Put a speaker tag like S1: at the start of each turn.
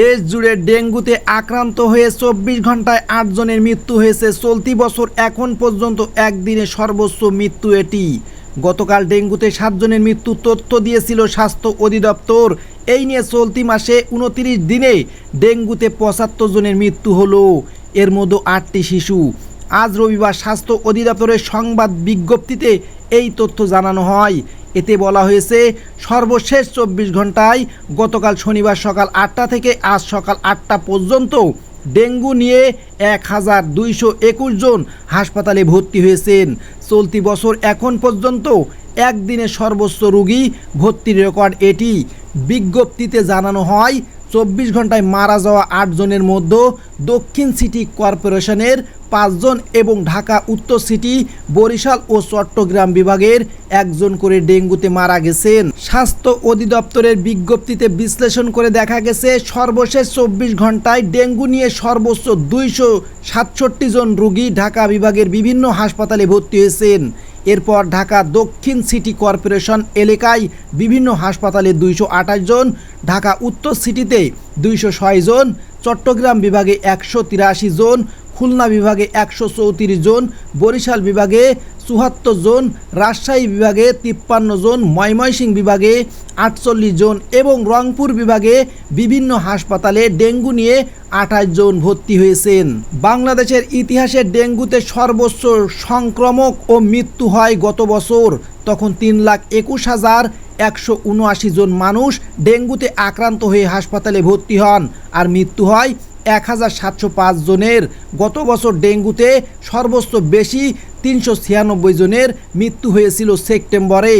S1: দেশ জুড়ে ডেঙ্গুতে আক্রান্ত হয়ে চব্বিশ ঘন্টায় আটজনের মৃত্যু হয়েছে। চলতি বছর এখন পর্যন্ত একদিনে সর্বোচ্চ মৃত্যু এটি। গতকাল ডেঙ্গুতে সাতজনের মৃত্যু তথ্য দিয়েছিল স্বাস্থ্য অধিদপ্তর। এই নিয়ে চলতি মাসে উনতিরিশ দিনে ডেঙ্গুতে পঁচাত্তর জনের মৃত্যু হলো। এর মধ্যে আটটি শিশু। আজ রবিবার স্বাস্থ্য অধিদপ্তরের সংবাদ বিজ্ঞপ্তিতে এই তথ্য জানানো হয়। এতে বলা হয়েছে, সর্বশেষ চব্বিশ ঘন্টায় গতকাল শনিবার সকাল আটটা থেকে আজ সকাল আটটা পর্যন্ত ডেঙ্গু নিয়ে এক হাজার দুইশো একুশ জন হাসপাতালে ভর্তি হয়েছেন। চলতি বছর এখন পর্যন্ত একদিনে সর্বোচ্চ রুগী ভর্তির রেকর্ড এটি। বিজ্ঞপ্তিতে জানানো হয় চব্বিশ ঘন্টায় মারা যাওয়া আটজনের মধ্যে দক্ষিণ সিটি কর্পোরেশনের পাঁচজন এবং ঢাকা উত্তর সিটি, বরিশাল ও চট্টগ্রাম বিভাগের একজন করে ডেঙ্গুতে মারা গেছেন। স্বাস্থ্য অধিদপ্তরের বিজ্ঞপ্তিতে বিশ্লেষণ করে দেখা গেছে, সর্বশেষ চব্বিশ ঘন্টায় ডেঙ্গু নিয়ে সর্বোচ্চ দুইশো সাতষট্টি জন রোগী ঢাকা বিভাগের বিভিন্ন হাসপাতালে ভর্তি হয়েছেন। এরপর ঢাকা দক্ষিণ সিটি কর্পোরেশন এলাকায় বিভিন্ন হাসপাতালে দুইশো আঠাশ জন, ঢাকা উত্তর সিটিতে দুইশো ছয় জন, চট্টগ্রাম বিভাগে একশো তিরাশি জন, খুলনা বিভাগে একশো চৌত্রিশ জন, বরিশাল বিভাগে চুহাত্তর জন, রাজশাহী বিভাগে তিপ্পান্ন জন, ময়মনসিংহ বিভাগে আটচল্লিশ জন এবং রংপুর বিভাগে বিভিন্ন হাসপাতালে ডেঙ্গু নিয়ে আঠাশ জন ভর্তি হয়েছেন। বাংলাদেশের ইতিহাসে ডেঙ্গুতে সর্বোচ্চ সংক্রমক ও মৃত্যু হয় গত বছর। তখন তিন লাখ একুশ হাজার একশো উনআশি জন মানুষ ডেঙ্গুতে আক্রান্ত হয়ে হাসপাতালে ভর্তি হন আর মৃত্যু হয় এক হাজার সাতশো পাঁচ জনের। গত বছর ডেঙ্গুতে সর্বোচ্চ বেশি তিনশো ছিয়ানব্বই জনের মৃত্যু হয়েছিল সেপ্টেম্বরে।